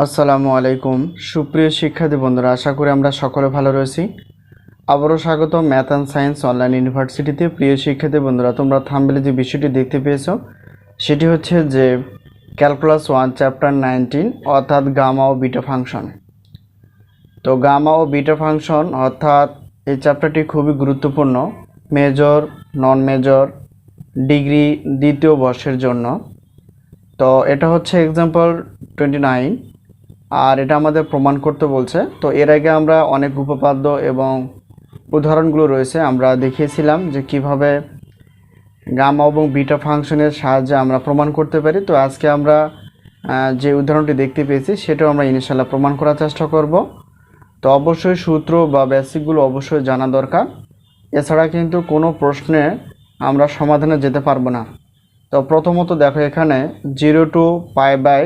আসসালামু আলাইকুম। সুপ্রিয় শিক্ষার্থী বন্ধুরা, আশা করি আমরা সকলে ভালো রয়েছি। আবারও স্বাগত ম্যাথ অ্যান্ড সায়েন্স অনলাইন ইউনিভার্সিটিতে। প্রিয় শিক্ষার্থী বন্ধুরা, তোমরা থামবেলে যে বিষয়টি দেখতে পেয়েছ, সেটি হচ্ছে যে ক্যালকুলাস ওয়ান, চ্যাপ্টার নাইনটিন, অর্থাৎ গামা ও বিটা ফাংশন। তো গামা ও বিটা ফাংশন, অর্থাৎ এই চ্যাপ্টারটি খুবই গুরুত্বপূর্ণ, মেজর, নন মেজর, ডিগ্রি দ্বিতীয় বর্ষের জন্য। তো এটা হচ্ছে এক্সাম্পল টোয়েন্টি নাইন। আর এটা আমাদের প্রমাণ করতে বলছে। তো এর আগে আমরা অনেক উপপাদ্য এবং উদাহরণগুলো রয়েছে, আমরা দেখিয়েছিলাম যে কীভাবে গামা এবং বিটা ফাংশনের সাহায্যে আমরা প্রমাণ করতে পারি। তো আজকে আমরা যে উদাহরণটি দেখতে পেয়েছি, সেটাও আমরা ইনশাল্লাহ প্রমাণ করার চেষ্টা করব। তো অবশ্যই সূত্র বা বেসিকগুলো অবশ্যই জানা দরকার। এছাড়া কিন্তু কোনো প্রশ্নে আমরা সমাধানে যেতে পারব না। তো প্রথমত দেখো এখানে, zero two pi by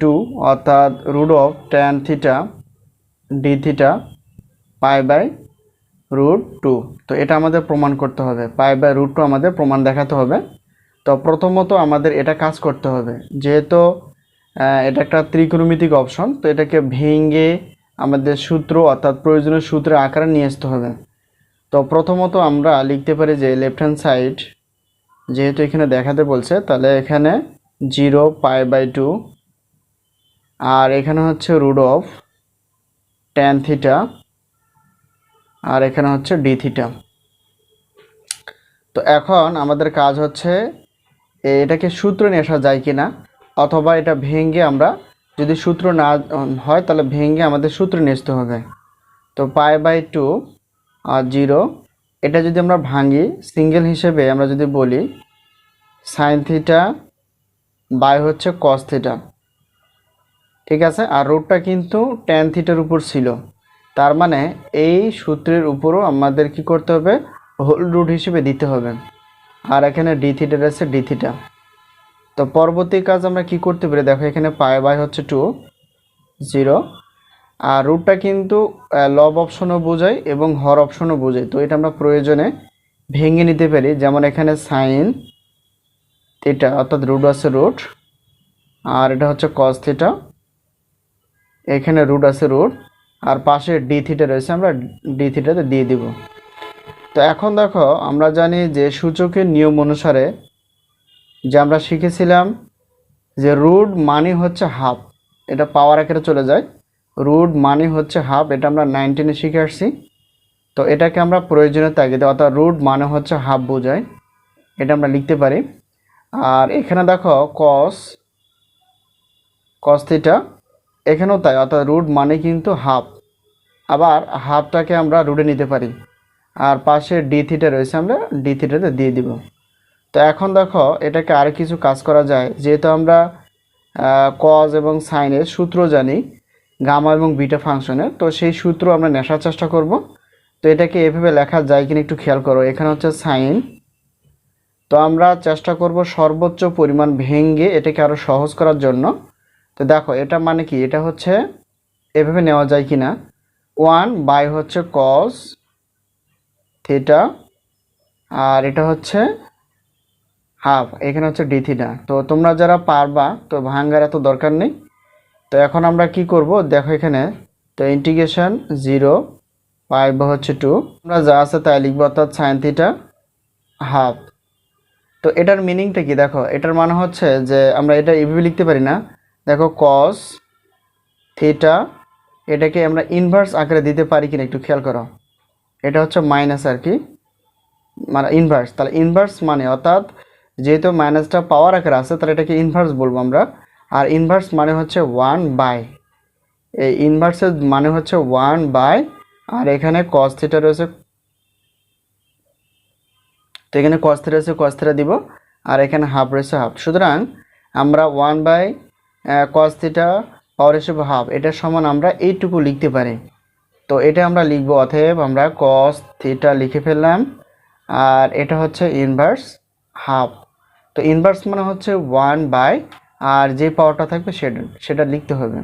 two অর্থাৎ root of tan theta d theta pi by root two তো এটা আমাদের প্রমাণ করতে হবে। পাই বাই রুট টু আমাদের প্রমাণ দেখাতে হবে। তো প্রথমত আমাদের এটা কাজ করতে হবে। যেহেতু এটা একটা ত্রিকোণমিতিক অপশন তো এটাকে ভেঙে আমাদের সূত্র অর্থাৎ প্রয়োজনীয় সূত্রের আকারে নিয়ে আসতে হবে। তো প্রথমত আমরা লিখতে পারি যে লেফট হ্যান্ড সাইড যেহেতু এখানে দেখাতে বলছে, তাহলে এখানে জিরো পাই বাই টু আর এখানে হচ্ছে রুট অফ ট্যান থিটা আর এখানে হচ্ছে ডি থিটা তো এখন আমাদের কাজ হচ্ছে এটাকে সূত্র নিয়ে আসা যায় কি না অথবা এটা ভেঙে আমরা যদি সূত্র না হয় তাহলে ভেঙে আমাদের সূত্র নিয়ে আসতে হবে। তো পাই বাই টু আর জিরো এটা যদি আমরা ভাঙি সিঙ্গেল হিসেবে আমরা যদি বলি সাইন থিটা বাই হচ্ছে কস থিটা ঠিক আছে? আর রুটটা কিন্তু ট্যান থিটার উপর ছিল। তার মানে এই সূত্রের উপরও আমাদের কি করতে হবে? হোল রুট হিসেবে দিতে হবে। আর এখানে ডি থিটার আছে ডি থিটা তো পরবর্তী কাজ আমরা কি করতে পারি? দেখো, এখানে পাই বাই হচ্ছে টু জিরো আর রুটটা কিন্তু লব অপশনও বোঝায় এবং হর অপশনও বোঝায়। তো এটা আমরা প্রয়োজনে ভেঙে নিতে পারি। যেমন এখানে সাইন থিটা অর্থাৎ রুট আছে রুট আর এটা হচ্ছে কস থিটা এখানে রুট আছে রুট আর পাশে ডি থিটা রয়েছে, আমরা ডি থিটাতে দিয়ে দিব। তো এখন দেখো, আমরা জানি যে সূচকের নিয়ম অনুসারে যে আমরা শিখেছিলাম যে রুট মানে হচ্ছে হাফ এটা পাওয়ার আকারে চলে যায়। রুট মানে হচ্ছে হাফ এটা আমরা নাইনটিনে শিখে আসছি। তো এটাকে আমরা প্রয়োজনীয় তাগিদে, অর্থাৎ রুট মানে হচ্ছে হাফ বোঝায়, এটা আমরা লিখতে পারি। আর এখানে দেখো কস কস থিটা এখানেও তাই, অর্থাৎ রুট মানে কিন্তু হাফ আবার হাফটাকে আমরা রুটে নিতে পারি। আর পাশে ডি থিটা রয়েছে, আমরা ডি থিটাতে দিয়ে দিব। তো এখন দেখো, এটাকে আর কিছু কাজ করা যায়। যেহেতু আমরা কজ এবং সাইনের সূত্র জানি গামা এবং বিটা ফাংশনের তো সেই সূত্র আমরা নেশার চেষ্টা করব। তো এটাকে এভাবে লেখা যায় কিনা একটু খেয়াল করো। এখানে হচ্ছে সাইন তো আমরা চেষ্টা করব সর্বোচ্চ পরিমাণ ভেঙে এটাকে আরও সহজ করার জন্য। তো দেখো, এটা মানে কি? এটা হচ্ছে এভাবে নেওয়া যায় কি না ওয়ান বাই হচ্ছে কস থিটা আর এটা হচ্ছে হাফ, এখানে হচ্ছে ডি থিটা তো তোমরা যারা পারবা, তো ভাঙ্গার এত দরকার নেই। তো এখন আমরা কি করব? দেখো এখানে, তো ইন্টিগ্রেশন জিরো পাই বা হচ্ছে টু আমরা যা আছে তাই লিখব, অর্থাৎ সাইন থিটা হাফ তো এটার মিনিংটা কি? দেখো, এটার মানে হচ্ছে যে আমরা এটা এভাবে লিখতে পারি না। দেখো কস থিটা এটাকে আমরা ইনভার্স আকারে দিতে পারি কিনা একটু খেয়াল করো। এটা হচ্ছে মাইনাস আর কি মানে ইনভার্স তাহলে ইনভার্স মানে অর্থাৎ যেহেতু মাইনাসটা পাওয়ার আকারে আছে, তাহলে এটাকে ইনভার্স বলব আমরা। আর ইনভার্স মানে হচ্ছে ওয়ান বাই এই ইনভার্সের মানে হচ্ছে ওয়ান বাই আর এখানে কস থিটা রয়েছে, তো এখানে কস থিটা রয়েছে কস থিটা দিব, আর এখানে হাফ রয়েছে হাফ সুতরাং আমরা one by cos theta power হিসেবে হাফ এটার সমান আমরা এইটুকু লিখতে পারি। তো এটা আমরা লিখব, অতএব আমরা কস থিটা লিখে ফেললাম, আর এটা হচ্ছে ইনভার্স হাফ তো ইনভার্স মানে হচ্ছে ওয়ান বাই আর যে পাওয়ারটা থাকবে সেটা সেটা লিখতে হবে।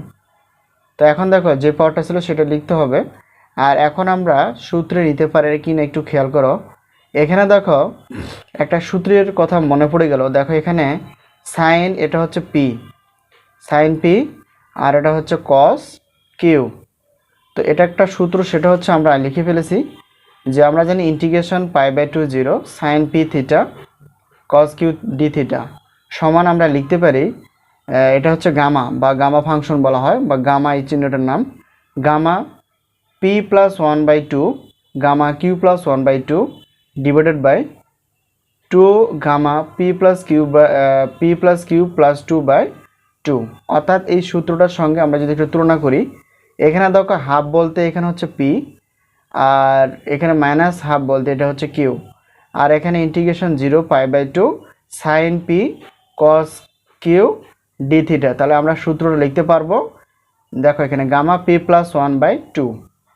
তো এখন দেখো, যে পাওয়ারটা ছিল সেটা লিখতে হবে। আর এখন আমরা সূত্রে নিতে পারি কি না একটু খেয়াল করো। এখানে দেখো, একটা সূত্রের কথা মনে পড়ে গেল। দেখো এখানে সাইন এটা হচ্ছে পি সাইন পি, আর এটা হচ্ছে কস কিউ তো এটা একটা সূত্র, সেটা হচ্ছে আমরা লিখে ফেলেছি যে আমরা জানি integration pi by two zero sine p theta cos q d theta সমান আমরা লিখতে পারি এটা হচ্ছে গামা বা গামা ফাংশন বলা হয়, বা গামা এই চিহ্নটার নাম। Gamma p plus one by two gamma q plus one by two divided by two gamma p plus q p plus q plus two by two. অর্থাৎ এই সূত্রটার সঙ্গে আমরা যদি একটু তুলনা করি, এখানে দেখো হাফ বলতে এখানে হচ্ছে পি, আর এখানে মাইনাস হাফ বলতে এটা হচ্ছে কিউ। আর এখানে integration zero, pi by two, sine p, cos q d theta. তাহলে আমরা সূত্রটা লিখতে পারব। দেখো এখানে gamma p plus one by two.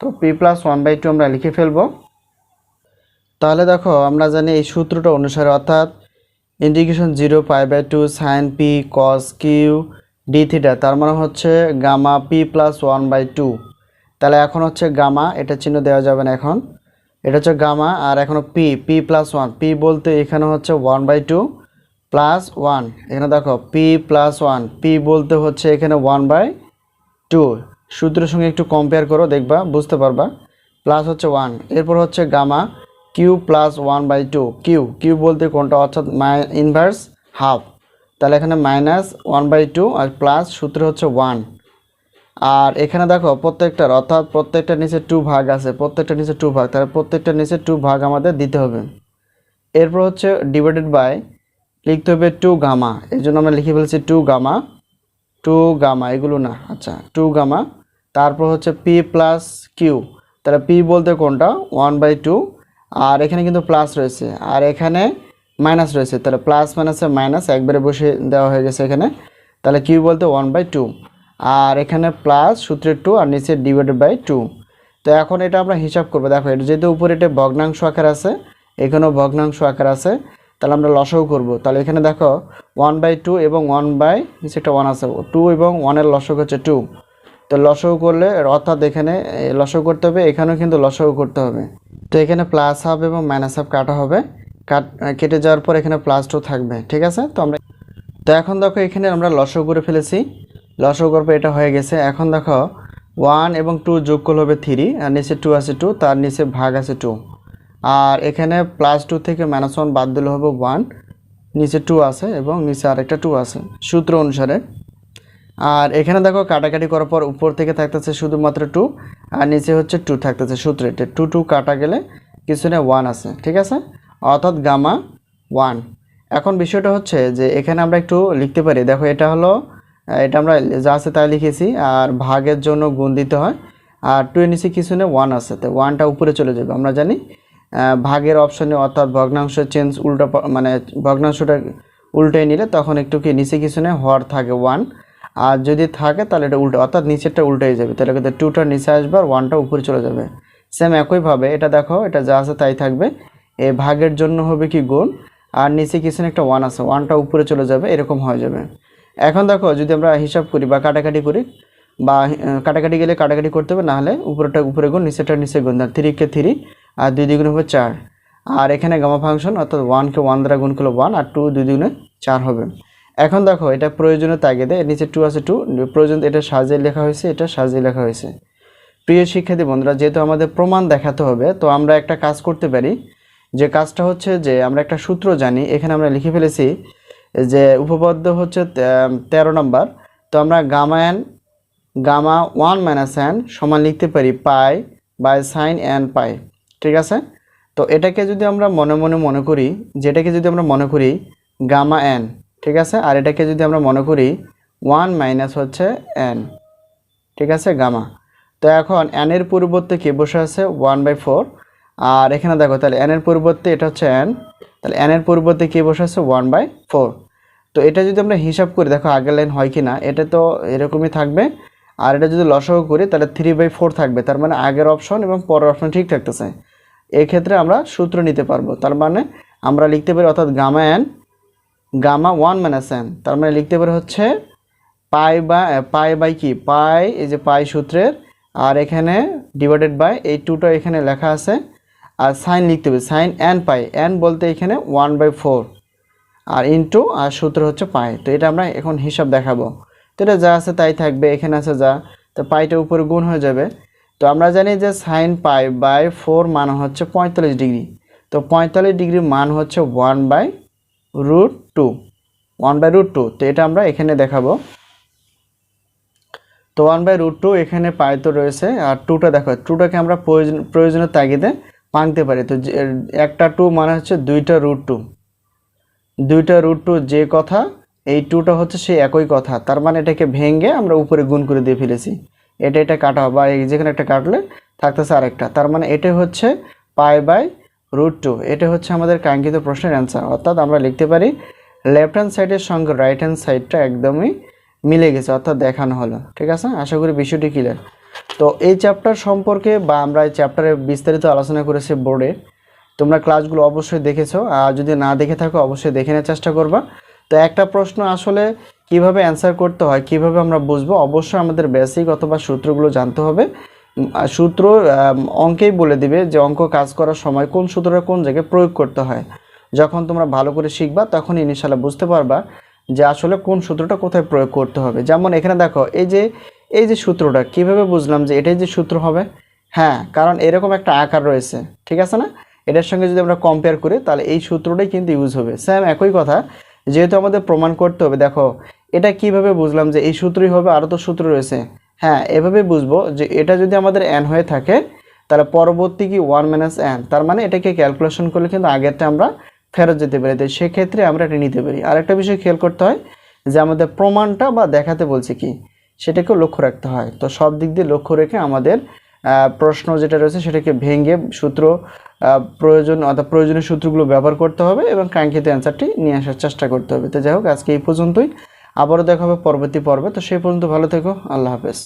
তো p plus one by two আমরা লিখে ফেলব। তাহলে দেখো আমরা জানি এই সূত্রটা অনুসারে অর্থাৎ integration zero pi by two sine p cos q d theta তার মানে হচ্ছে gamma p plus one by two. তাহলে এখন হচ্ছে গামা, এটা চিহ্ন দেওয়া যাবে না এখন। এটা হচ্ছে গামা আর এখনও p p plus one. P বলতে এখানে হচ্ছে one by two plus one. এখানে দেখো, পি প্লাস ওয়ান। পি বলতে হচ্ছে এখানে ওয়ান বাই টু। সূত্রের সঙ্গে একটু কম্পেয়ার করো, দেখবা, বুঝতে পারবা। প্লাস হচ্ছে ওয়ান। এরপর হচ্ছে gamma. Q plus one by two. Q q বলতে কোনটা? অর্থাৎ ইনভার্স হাফ তাহলে এখানে মাইনাস ওয়ান বাই টু আর প্লাস সূত্র হচ্ছে ওয়ান আর এখানে দেখো প্রত্যেকটার, অর্থাৎ প্রত্যেকটার নিচে টু ভাগ আছে প্রত্যেকটার নিচে টু ভাগ। তাহলে প্রত্যেকটার নিচে টু ভাগ আমাদের দিতে হবে। এরপর হচ্ছে ডিভাইডেড বাই লিখতে হবে টু গামা এই জন্য আমরা লিখে ফেলছি টু গামা টু গামা এগুলো না। আচ্ছা টু গামা তারপর হচ্ছে পি প্লাস কিউ তাহলে পি বলতে কোনটা? ওয়ান বাই টু আর এখানে কিন্তু প্লাস রয়েছে। আর এখানে মাইনাস রয়েছে। তাহলে প্লাস মাইনাসে মাইনাস একবারে বসে দেওয়া হয়ে গেছে এখানে। তাহলে কিউ বলতে ওয়ান বাই টু আর এখানে প্লাস সূত্রের টু আর নিচে ডিভাইডেড বাই টু তো এখন এটা আমরা হিসাব করব। দেখো, এটা যেহেতু উপরে এটা ভগ্নাংশ আকার আছে, এখানেও ভগ্নাংশ আকার আছে, তাহলে আমরা লসাও করব। তাহলে এখানে দেখো ওয়ান বাই টু এবং ওয়ান বাই নিচে একটা ওয়ান আছে। টু এবং ওয়ানের লসক হচ্ছে টু তো লসও করলে অর্থাৎ এখানে লসও করতে হবে, এখানেও কিন্তু লসও করতে হবে। তো এখানে প্লাস হাফ এবং মাইনাস হাফ কাটা হবে। কাট, কেটে যাওয়ার পর এখানে প্লাস টু থাকবে, ঠিক আছে? তো আমরা, তো এখন দেখো এখানে আমরা লসও করে ফেলেছি। লসও করব এটা হয়ে গেছে। এখন দেখো ওয়ান এবং টু যোগ করলে হবে থ্রি আর নিচে টু আছে টু তার নিচে ভাগ আছে টু আর এখানে প্লাস টু থেকে মাইনাস ওয়ান বাদ দিলে হবে ওয়ান নিচে টু আছে এবং নিচে আরেকটা টু আছে। সূত্র অনুসারে। আর এখানে দেখো কাটাকাটি করার পর উপর থেকে থাকতেছে শুধুমাত্র টু আর নিচে হচ্ছে টু থাকতেছে সূত্রে। টু টু কাটা গেলে কিছু না ওয়ান আছে, ঠিক আছে? অর্থাৎ গামা ওয়ান এখন বিষয়টা হচ্ছে যে এখানে আমরা একটু লিখতে পারি, দেখো এটা হলো এটা আমরা যা আছে তাই লিখেছি, আর ভাগের জন্য গুণ দিতে হয়, আর টু এর নিচে কিছু না ওয়ান আছে, তো ওয়ানটা উপরে চলে যাবে, আমরা জানি ভাগের অপশনে অর্থাৎ ভগ্নাংশ চেঞ্জ উল্টা মানে ভগ্নাংশটা উল্টে নিলে তখন একটু কি নিচে কিছু না হওয়ার থাকে ওয়ান আর যদি থাকে তাহলে এটা উল্টো, অর্থাৎ নিচেরটা উল্টে যাবে। তাহলে কিন্তু টুটা নিচে আসবে আর ওয়ানটা উপরে চলে যাবে। সেম একইভাবে, এটা দেখো, এটা যা আছে তাই থাকবে। এ ভাগের জন্য হবে কি গুণ, আর নিচে কিছু একটা ওয়ান আছে ওয়ানটা উপরে চলে যাবে, এরকম হয়ে যাবে। এখন দেখো, যদি আমরা হিসাব করি বা কাটাকাটি করি, বা কাটাকাটি গেলে কাটাকাটি করতে হবে, নাহলে উপরেটা উপরে গুণ নিচেটা নিচে গুণ থ্রি কে থ্রি আর দুই দ্বিগুণ হবে চার। আর এখানে গামা ফাংশন অর্থাৎ ওয়ানকে ওয়ান দ্বারা গুণ করলে ওয়ান আর টু দুই দুগুণে চার হবে। এখন দেখো, এটা প্রয়োজনীয় তাগিদে, নিচে টু আছে টু প্রয়োজন এটা সাজিয়ে লেখা হয়েছে, এটা সাজিয়ে লেখা হয়েছে। প্রিয় শিক্ষার্থী বন্ধুরা, যেহেতু আমাদের প্রমাণ দেখাতে হবে, তো আমরা একটা কাজ করতে পারি। যে কাজটা হচ্ছে যে, আমরা একটা সূত্র জানি, এখানে আমরা লিখে ফেলেছি যে উপপাদ্য হচ্ছে তে- তেরো নম্বর। তো আমরা gamma n gamma one minus n সমান লিখতে পারি pi by sine n pi, ঠিক আছে? তো এটাকে যদি আমরা মনে মনে মনে করি, যেটাকে যদি আমরা মনে করি, গামা এন ঠিক আছে? আর এটাকে যদি আমরা মনে করি ওয়ান মাইনাস হচ্ছে এন ঠিক আছে গামা তো এখন এন এর পরিবর্তে কি বসে আছে? ওয়ান বাই ফোর আর এখানে দেখো, তাহলে এন এর পরিবর্তে এটা হচ্ছে এন তাহলে এন এর পরিবর্তে কি বসে আছে? ওয়ান বাই ফোর তো এটা যদি আমরা হিসাব করি, দেখো আগের লাইন হয় কি না এটা তো এরকমই থাকবে। আর এটা যদি লসও করি, তাহলে থ্রি বাই ফোর থাকবে। তার মানে আগের অপশন এবং পরের অপশন ঠিক থাকতেছে। এক্ষেত্রে আমরা সূত্র নিতে পারব। তার মানে আমরা লিখতে পারি, অর্থাৎ gamma n gamma one minus n. তার মানে লিখতে পারি হচ্ছে পাই বা পাই বাই কি? পাই, এই যে পাই সূত্রের, আর এখানে ডিভাইডেড বাই এই টুটা এখানে লেখা আছে। আর সাইন লিখতে হবে সাইন এন পাই। এন বলতে এখানে ওয়ান বাই ফোর আর ইনটু আর সূত্র হচ্ছে পাই। তো এটা আমরা এখন হিসাব দেখাবো। তো এটা যা আছে তাই থাকবে, এখানে আছে যা। তো পাইটা উপরে গুণ হয়ে যাবে। তো আমরা জানি যে সাইন পাই বাই ফোর মান হচ্ছে পঁয়তাল্লিশ ডিগ্রি। তো পঁয়তাল্লিশ ডিগ্রি মান হচ্ছে one by root two one by root two তো এটা আমরা এখানে দেখাবো। তো ওয়ান বাই রুট টু এখানে পাই তো রয়েছে, আর টুটা দেখো টুটাকে আমরা প্রয়োজন, প্রয়োজনের তাগিদে ভাঙতে পারি। তো একটা টু মানে হচ্ছে দুইটা রুট টু দুইটা রুট টু যে কথা, এই টুটা হচ্ছে সেই একই কথা। তার মানে এটাকে ভেঙে আমরা উপরে গুণ করে দিয়ে ফেলেছি। এটা এটা কাটা বা যেখানে একটা কাটলে থাকতেছে আরেকটা। তার মানে এটা হচ্ছে পাই বাই রুট টু এটা হচ্ছে আমাদের কাঙ্ক্ষিত প্রশ্নের অ্যান্সার অর্থাৎ আমরা লিখতে পারি লেফট হ্যান্ড সাইডের সঙ্গে রাইট হ্যান্ড সাইডটা একদমই মিলে গেছে, অর্থাৎ দেখানো হলো, ঠিক আছে? আশা করি বিষয়টি ক্লিয়ার তো এই চ্যাপ্টার সম্পর্কে বা আমরা এই চ্যাপ্টারে বিস্তারিত আলোচনা করেছি বোর্ডে তোমরা ক্লাসগুলো অবশ্যই দেখেছ, আর যদি না দেখে থাকো, অবশ্যই দেখে নেওয়ার চেষ্টা করবা। তো একটা প্রশ্ন আসলে কীভাবে অ্যান্সার করতে হয়, কীভাবে আমরা বুঝব, অবশ্যই আমাদের বেসিক অথবা সূত্রগুলো জানতে হবে। সূত্র অঙ্কেই বলে দিবে যে অঙ্ক কাজ করার সময় কোন সূত্রটা কোন জায়গায় প্রয়োগ করতে হয়। যখন তোমরা ভালো করে শিখবা তখন ইনশাল্লাহ বুঝতে পারবা যে আসলে কোন সূত্রটা কোথায় প্রয়োগ করতে হবে। যেমন এখানে দেখো, এই যে এই যে সূত্রটা, কীভাবে বুঝলাম যে এটাই যে সূত্র হবে? হ্যাঁ কারণ এরকম একটা আকার রয়েছে, ঠিক আছে না? এটার সঙ্গে যদি আমরা কম্পেয়ার করি, তাহলে এই সূত্রটাই কিন্তু ইউজ হবে। স্যাম একই কথা, যেহেতু আমাদের প্রমাণ করতে হবে। দেখো, এটা কীভাবে বুঝলাম যে এই সূত্রই হবে, আরও তো সূত্র রয়েছে। হ্যাঁ এভাবে বুঝব যে এটা যদি আমাদের এন হয়ে থাকে, তাহলে পরবর্তী কি ওয়ান মাইনাস এন তার মানে এটাকে ক্যালকুলেশন করলে কিন্তু আগেরটা আমরা ফেরত যেতে পারি। তো সেক্ষেত্রে আমরা এটা নিতে পারি। আরেকটা বিষয় খেয়াল করতে হয় যে আমাদের প্রমাণটা বা দেখাতে বলছে কি, সেটাকেও লক্ষ্য রাখতে হয়। তো সব দিক দিয়ে লক্ষ্য রেখে আমাদের প্রশ্ন যেটা রয়েছে সেটাকে ভেঙে সূত্র প্রয়োজন অর্থাৎ প্রয়োজনীয় সূত্রগুলো ব্যবহার করতে হবে এবং কাঙ্ক্ষিত অ্যান্সারটি নিয়ে আসার চেষ্টা করতে হবে। তো যাই হোক, আজকে এই পর্যন্তই। আবারও দেখা হবে পরবর্তী পর্বে। তো সেই পর্যন্ত ভালো থেকো। আল্লাহ হাফেজ।